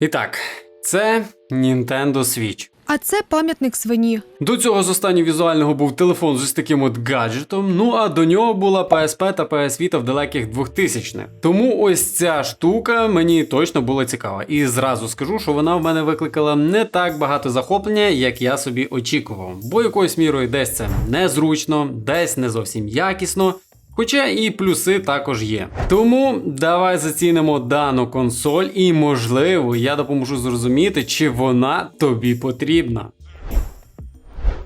І так, це Nintendo Switch. А це пам'ятник свині. До цього з останнього візуального був телефон з ось таким от гаджетом, ну а до нього була PSP та PS Vita в далеких 2000-х. Тому ось ця штука мені точно була цікава. І зразу скажу, що вона в мене викликала не так багато захоплення, як я собі очікував. Бо якоюсь мірою десь це незручно, десь не зовсім якісно. Хоча і плюси також є. Тому давай зацінимо дану консоль, і можливо я допоможу зрозуміти, чи вона тобі потрібна.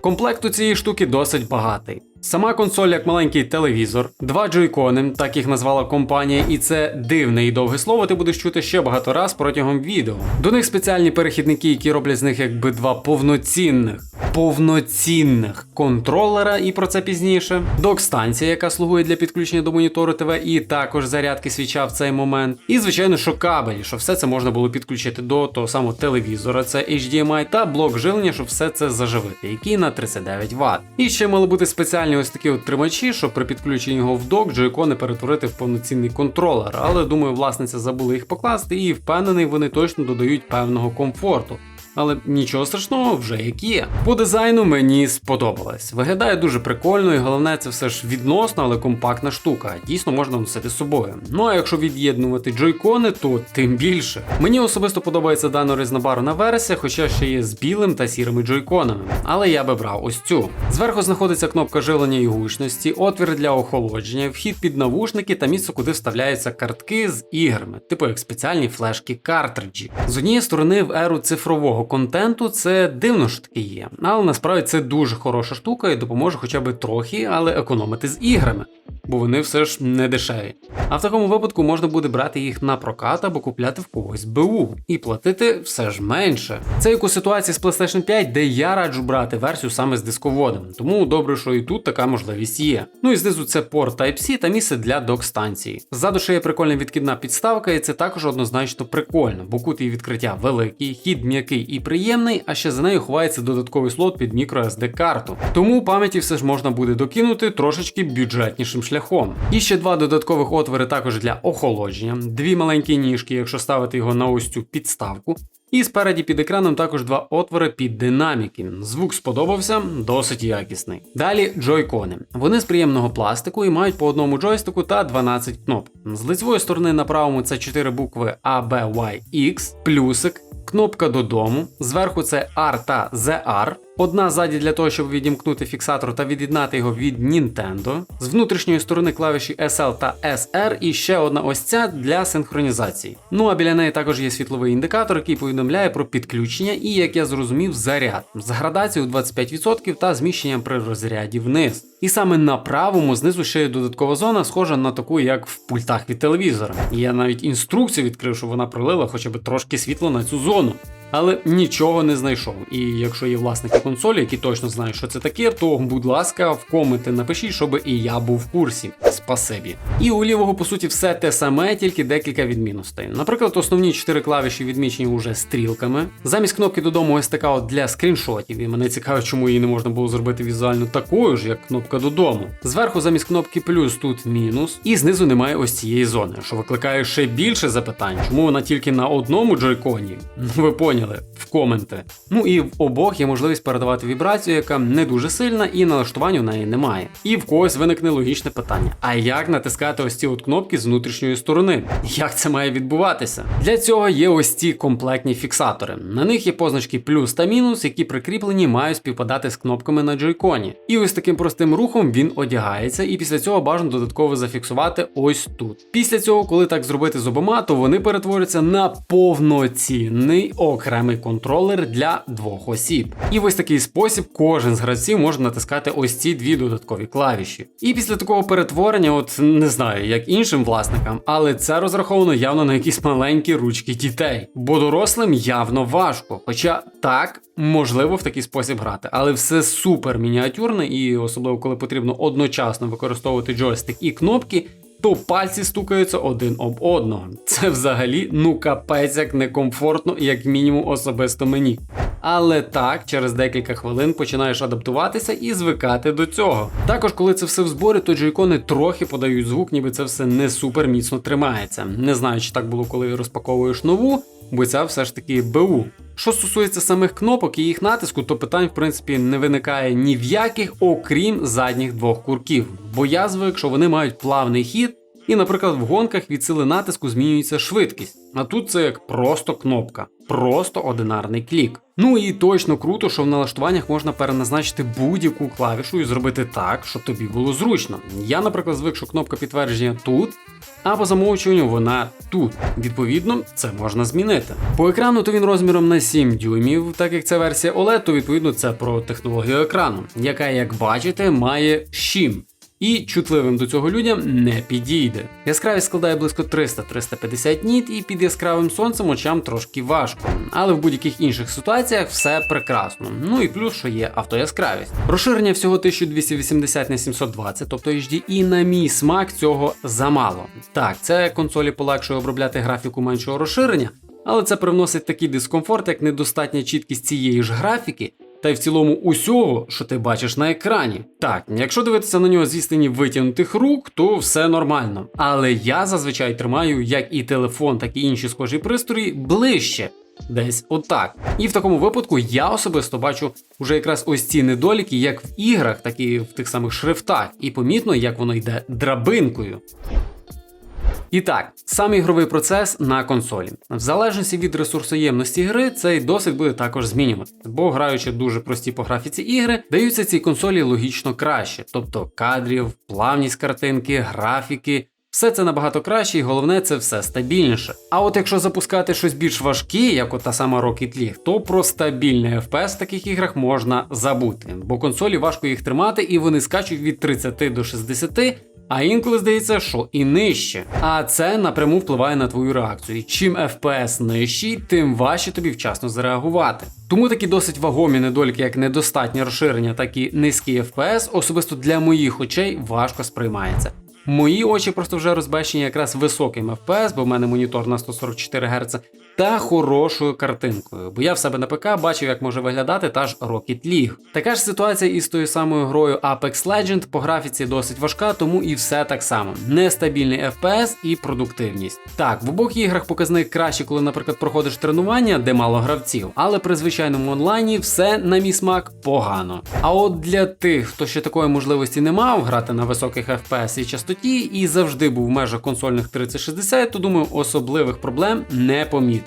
Комплект у цієї штуки досить багатий. Сама консоль як маленький телевізор, два джойкони, так їх назвала компанія, і це дивне і довге слово, ти будеш чути ще багато раз протягом відео. До них спеціальні перехідники, які роблять з них якби два повноцінних. Повноцінних контролера, і про це пізніше. Док-станція, яка слугує для підключення до монітору ТВ, і також зарядки свіча в цей момент. І, звичайно, що кабелі, що все це можна було підключити до того самого телевізора, це HDMI, та блок живлення, щоб все це заживити, який на 39 Вт. І ще мали бути спеціальні ось такі от тримачі, щоб при підключенні його в док джойкони перетворити в повноцінний контролер. Але думаю, власниця забула їх покласти, і впевнений, вони точно додають певного комфорту. Але нічого страшного, вже як є. По дизайну мені сподобалось. Виглядає дуже прикольно, і головне, це все ж відносно, але компактна штука. Дійсно можна носити з собою. Ну а якщо від'єднувати джойкони, то тим більше. Мені особисто подобається дана різнобарвна версія, хоча ще є з білим та сірими джойконами. Але я би брав ось цю. Зверху знаходиться кнопка живлення і гучності, отвір для охолодження, вхід під навушники та місце, куди вставляються картки з іграми, типу як спеціальні флешки картриджі. З однієї сторони, в еру цифрового контенту це дивно що таке є, але насправді це дуже хороша штука і допоможе хоча б трохи, але економити з іграми. Бо вони все ж не дешеві. А в такому випадку можна буде брати їх на прокат або купляти в когось БУ і платити все ж менше. Це як у ситуації з PlayStation 5, де я раджу брати версію саме з дисководом, тому добре, що і тут така можливість є. Ну і знизу це порт Type-C та місце для док-станції. Ззаду ще є прикольна відкидна підставка, і це також однозначно прикольно, бо кут її відкриття великий, хід м'який і приємний, а ще за нею ховається додатковий слот під microSD карту. Тому пам'яті все ж можна буде докинути трошечки бюджетнішим шляхом. І ще два додаткових отвори також для охолодження, дві маленькі ніжки, якщо ставити його на ось цю підставку. І спереді під екраном також два отвори під динаміки. Звук сподобався, досить якісний. Далі джойкони. Вони з приємного пластику і мають по одному джойстику та 12 кнопок. З лицевої сторони на правому це 4 букви A, B, Y, X, плюсик, кнопка додому. Зверху це R та ZR. Одна ззаді для того, щоб відімкнути фіксатор та від'єднати його від Nintendo. З внутрішньої сторони клавіші SL та SR і ще одна ось ця для синхронізації. Ну а біля неї також є світловий індикатор, який повідомляє про підключення і, як я зрозумів, заряд з градацією 25% та зміщенням при розряді вниз. І саме на правому знизу ще є додаткова зона, схожа на таку, як в пультах від телевізора. Я навіть інструкцію відкрив, щоб вона пролила хоча б трошки світло на цю зону. Але нічого не знайшов. І якщо є власники консолі, які точно знають, що це таке, то будь ласка, в коменти напишіть, щоб і я був в курсі. Спасибі. І у лівого, по суті, все те саме, тільки декілька відмінностей. Наприклад, основні чотири клавіші відмічені уже стрілками. Замість кнопки додому ось така для скріншотів. І мене цікаво, чому її не можна було зробити візуально такою ж, як кнопка додому. Зверху замість кнопки плюс тут мінус, і знизу немає ось цієї зони, що викликає ще більше запитань, чому вона тільки на одному джойконі. Ну ви поняли в коменти. Ну і в обох є можливість передавати вібрацію, яка не дуже сильна, і налаштування в неї немає. І в когось виникне логічне питання: а як натискати ось ці от кнопки з внутрішньої сторони? Як це має відбуватися? Для цього є ось ці комплектні фіксатори. На них є позначки плюс та мінус, які прикріплені мають співпадати з кнопками на джойконі. І ось таким простим рухом він одягається, і після цього бажано додатково зафіксувати ось тут. Після цього, коли так зробити з обома, то вони перетворюються на повноцінний окремий контролер для двох осіб. І в ось такий спосіб кожен з гравців може натискати ось ці дві додаткові клавіші. І після такого перетворення, от не знаю, як іншим власникам, але це розраховано явно на якісь маленькі ручки дітей. Бо дорослим явно важко. Хоча так, можливо в такий спосіб грати, але все супер мініатюрне, і особливо коли потрібно одночасно використовувати джойстик і кнопки. То пальці стукаються один об одного. Це взагалі ну капець як некомфортно, як мінімум особисто мені. Але так, через декілька хвилин починаєш адаптуватися і звикати до цього. Також, коли це все в зборі, то джойкони трохи подають звук, ніби це все не супер міцно тримається. Не знаю, чи так було, коли розпаковуєш нову. бо ця все ж таки БУ. Що стосується самих кнопок і їх натиску, то питань в принципі не виникає ні в яких, окрім задніх двох курків. Бо я звик, що вони мають плавний хід, і, наприклад, в гонках від сили натиску змінюється швидкість. А тут це як просто кнопка, просто одинарний клік. Ну і точно круто, що в налаштуваннях можна переназначити будь-яку клавішу і зробити так, щоб тобі було зручно. Я, наприклад, звик, що кнопка підтвердження тут. А по замовчуванню вона тут. Відповідно, це можна змінити. По екрану то він розміром на 7 дюймів, так як це версія OLED, то відповідно це про технологію екрану, яка, як бачите, має щім. І чутливим до цього людям не підійде. Яскравість складає близько 300-350 ніт, і під яскравим сонцем очам трошки важко. Але в будь-яких інших ситуаціях все прекрасно. Ну і плюс, що є автояскравість. Розширення всього 1280 на 720, тобто HD, і на мій смак цього замало. Так, це консолі полегшує обробляти графіку меншого розширення, але це привносить такий дискомфорт, як недостатня чіткість цієї ж графіки. Та й в цілому усього, що ти бачиш на екрані. Так, якщо дивитися на нього зі стіні витягнутих рук, то все нормально. Але я зазвичай тримаю як і телефон, так і інші схожі пристрої ближче. Десь отак. І в такому випадку я особисто бачу уже якраз ось ці недоліки, як в іграх, так і в тих самих шрифтах, і помітно, як воно йде драбинкою. І так, сам ігровий процес на консолі. В залежності від ресурсоємності гри, цей досвід буде також змінювати, бо граючи дуже прості по графіці ігри, даються цій консолі логічно краще, тобто кадрів, плавність картинки, графіки. Все це набагато краще, і головне, це все стабільніше. А от якщо запускати щось більш важке, як от та сама Rocket League, то про стабільний FPS в таких іграх можна забути, бо консолі важко їх тримати, і вони скачуть від 30 до 60, а інколи здається, що і нижче. А це напряму впливає на твою реакцію. І чим FPS нижчий, тим важче тобі вчасно зреагувати. Тому такі досить вагомі недоліки, як недостатнє розширення, так і низький FPS, особисто для моїх очей важко сприймається. Мої очі просто вже розбещені якраз високим FPS, бо в мене монітор на 144 Гц, та хорошою картинкою, бо я в себе на ПК бачив, як може виглядати та ж Rocket League. Така ж ситуація із тою самою грою Apex Legend, по графіці досить важка, тому і все так само. Нестабільний FPS і продуктивність. Так, в обох іграх показник краще, коли, наприклад, проходиш тренування, де мало гравців, але при звичайному онлайні все на мій смак погано. А от для тих, хто ще такої можливості не мав грати на високих FPS і частоті, і завжди був в межах консольних 3060, то думаю, особливих проблем не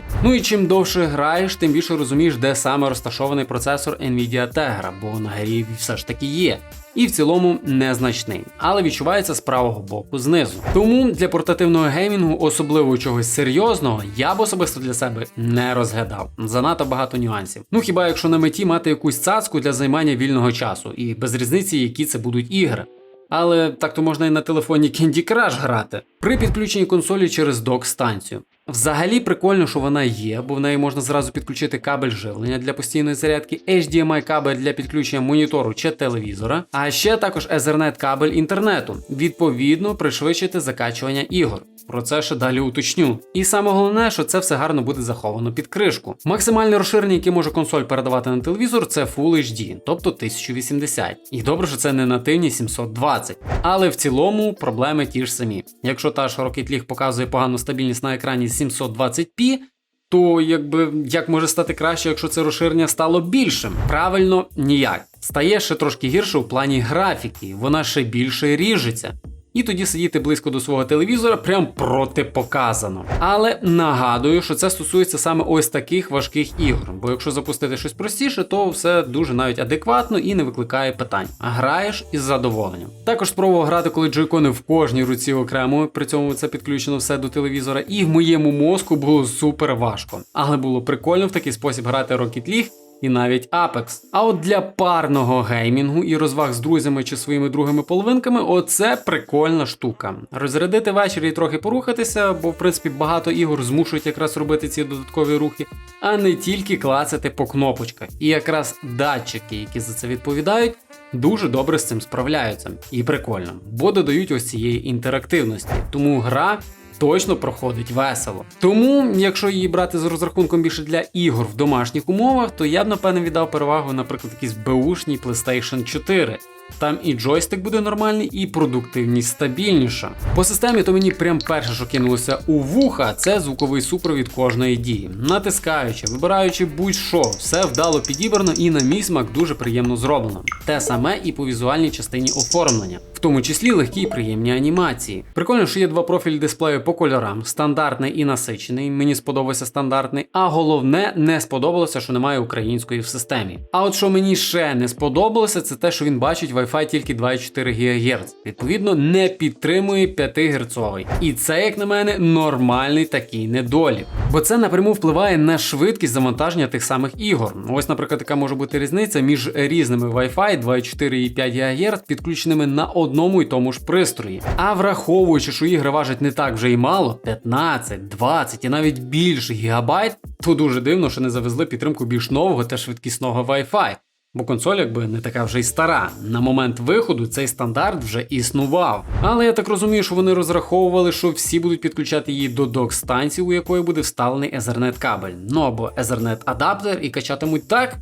помітить. Ну і чим довше граєш, тим більше розумієш, де саме розташований процесор Nvidia Tegra, бо на грі все ж таки є. І в цілому незначний, але відчувається з правого боку знизу. Тому для портативного геймінгу, особливо чогось серйозного, я б особисто для себе не розглядав. Занадто багато нюансів. Ну хіба якщо на меті мати якусь цацку для займання вільного часу, і без різниці, які це будуть ігри. Але так то можна і на телефоні Candy Crush грати при підключенні консолі через док-станцію. Взагалі прикольно, що вона є, бо в неї можна зразу підключити кабель живлення для постійної зарядки, HDMI кабель для підключення монітору чи телевізора, а ще також Ethernet кабель інтернету, відповідно пришвидшити закачування ігор. Про це ще далі уточню. І саме головне, що це все гарно буде заховано під кришку. Максимальне розширення, яке може консоль передавати на телевізор, це Full HD, тобто 1080. І добре, що це не нативні 720. Але в цілому проблеми ті ж самі. Якщо та Rocket League показує погану стабільність на екрані 720p, то якби як може стати краще, якщо це розширення стало більшим? Правильно, ніяк. Стає ще трошки гірше у плані графіки, вона ще більше ріжеться. І тоді сидіти близько до свого телевізора прям протипоказано. Але нагадую, що це стосується саме ось таких важких ігор. Бо якщо запустити щось простіше, то все дуже навіть адекватно і не викликає питань. А граєш із задоволенням. Також спробував грати, коли джойкони в кожній руці окремо, при цьому це підключено все до телевізора, і в моєму мозку було супер важко. Але було прикольно в такий спосіб грати Rocket League, і навіть Apex. А от для парного геймінгу і розваг з друзями чи своїми другими половинками, оце прикольна штука. Розрядити ввечері і трохи порухатися, бо в принципі багато ігор змушують якраз робити ці додаткові рухи, а не тільки клацати по кнопочках. І якраз датчики, які за це відповідають. Дуже добре з цим справляються, і прикольно, бо додають ось цієї інтерактивності. Тому гра точно проходить весело. Тому, якщо її брати з розрахунком більше для ігор в домашніх умовах, то я б напевне віддав перевагу, наприклад, якійсь беушній PlayStation 4. Там і джойстик буде нормальний, і продуктивність стабільніша. По системі то мені прям перше, що кинулося у вуха, це звуковий супровід кожної дії. Натискаючи, вибираючи будь-що, все вдало підібрано і на мій смак дуже приємно зроблено. Те саме і по візуальній частині оформлення, в тому числі легкі і приємні анімації. Прикольно, що є два профілі дисплею по кольорам: стандартний і насичений. Мені сподобався стандартний, а головне, не сподобалося, що немає української в системі. А от що мені ще не сподобалося, це те, що він бачить Wi-Fi тільки 2,4 ГГц. Відповідно, не підтримує 5 Гц. І це, як на мене, нормальний такий недолік. Бо це напряму впливає на швидкість завантаження тих самих ігор. Ось, наприклад, така може бути різниця між різними Wi-Fi 2,4 і 5 ГГц, підключеними на одному і тому ж пристрої. А враховуючи, що ігри важать не так вже й мало, 15, 20 і навіть більше гігабайт, то дуже дивно, що не завезли підтримку більш нового та швидкісного Wi-Fi. Бо консоль якби не така вже й стара. На момент виходу цей стандарт вже існував. Але я так розумію, що вони розраховували, що всі будуть підключати її до док-станції, у якої буде вставлений Ethernet кабель. Ну або Ethernet адаптер і качатимуть так.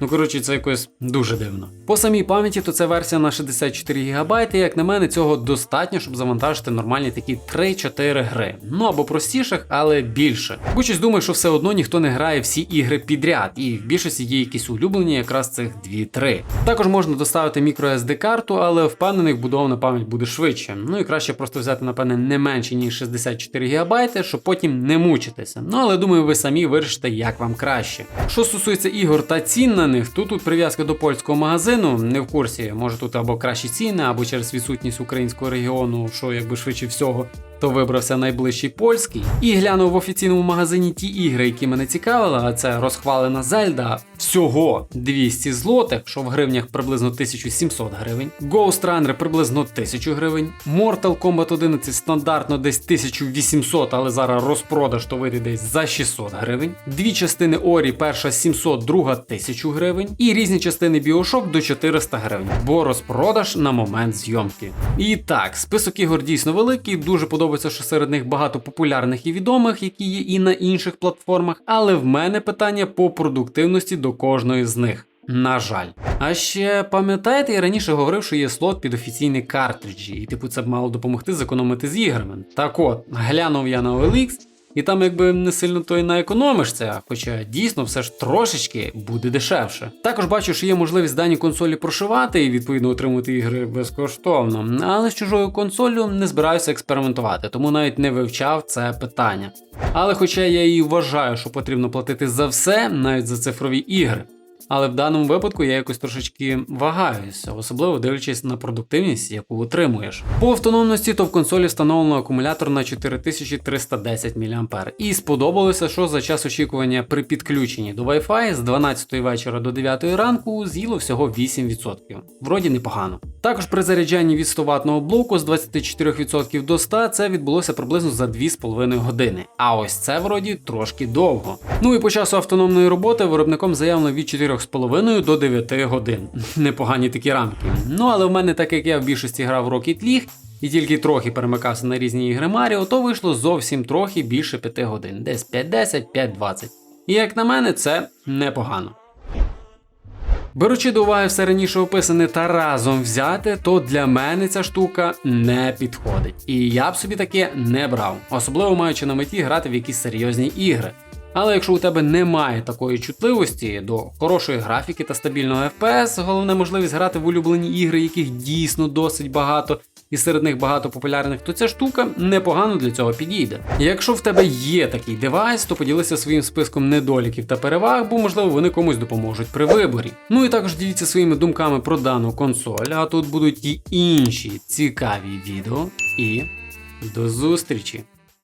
Ну, коротше, це якось дуже дивно. По самій пам'яті, то це версія на 64 ГБ, як на мене, цього достатньо, щоб завантажити нормальні такі 3-4 гри. Ну або простіших, але більше. Бо думаю, що все одно ніхто не грає всі ігри підряд, і в більшості є якісь улюблені, якраз цих 2-3. Також можна доставити microSD карту, але впевнений, вбудована пам'ять буде швидше. Ну і краще просто взяти, напевне, не менше, ніж 64 ГБ, щоб потім не мучитися. Ну але думаю, ви самі вирішите, як вам краще. Що стосується ігор та цін на них, то тут прив'язка до польського магазину, не в курсі, може тут або кращі ціни, або через відсутність українського регіону, що якби швидше всього. То вибрався найближчий польський і глянув в офіційному магазині ті ігри, які мене цікавили. А це розхвалена Зельда всього 200 злотих, що в гривнях приблизно 1700 гривень. Ghost Runner приблизно 1000 гривень. Mortal Kombat 11 стандартно десь 1800, але зараз розпродаж то вийде десь за 600 гривень. Дві частини Орі, перша 700, друга 1000 гривень. І різні частини Bioshock до 400 гривень, бо розпродаж на момент зйомки. І так, список ігор дійсно великий, дуже подобається, що серед них багато популярних і відомих, які є і на інших платформах, але в мене питання по продуктивності до кожної з них. На жаль. А ще пам'ятаєте, я раніше говорив, що є слот під офіційні картриджі, і типу це б мало допомогти зекономити з іграми. Так от, глянув я на OLX, і там якби не сильно то й наекономишся, хоча дійсно все ж трошечки буде дешевше. Також бачу, що є можливість дані консолі прошивати і відповідно отримати ігри безкоштовно. Але з чужою консолью не збираюся експериментувати, тому навіть не вивчав це питання. Але хоча я і вважаю, що потрібно платити за все, навіть за цифрові ігри. Але в даному випадку я якось трошечки вагаюся, особливо дивлячись на продуктивність, яку отримуєш. По автономності, то в консолі встановлено акумулятор на 4310 мА. І сподобалося, що за час очікування при підключенні до Wi-Fi з 12 вечора до 9 ранку з'їло всього 8%. Вроді непогано. Також при заряджанні від 100 ватного блоку з 24% до 100 це відбулося приблизно за 2,5 години. А ось це вроді трошки довго. Ну і по часу автономної роботи виробником заявлено від 4,5 до 9 годин. Непогані такі рамки. Ну але в мене, так як я в більшості грав в Rocket League, і тільки трохи перемикався на різні ігри Маріо, то вийшло зовсім трохи більше 5 годин, десь 5-10, 5-20. І як на мене, це непогано. Беручи до уваги все раніше описане та разом взяти, то для мене ця штука не підходить. І я б собі таке не брав, особливо маючи на меті грати в якісь серйозні ігри. Але якщо у тебе немає такої чутливості до хорошої графіки та стабільного FPS, головне можливість грати в улюблені ігри, яких дійсно досить багато, і серед них багато популярних, то ця штука непогано для цього підійде. Якщо в тебе є такий девайс, то поділися своїм списком недоліків та переваг, бо можливо вони комусь допоможуть при виборі. Ну і також діліться своїми думками про дану консоль, а тут будуть і інші цікаві відео. І до зустрічі!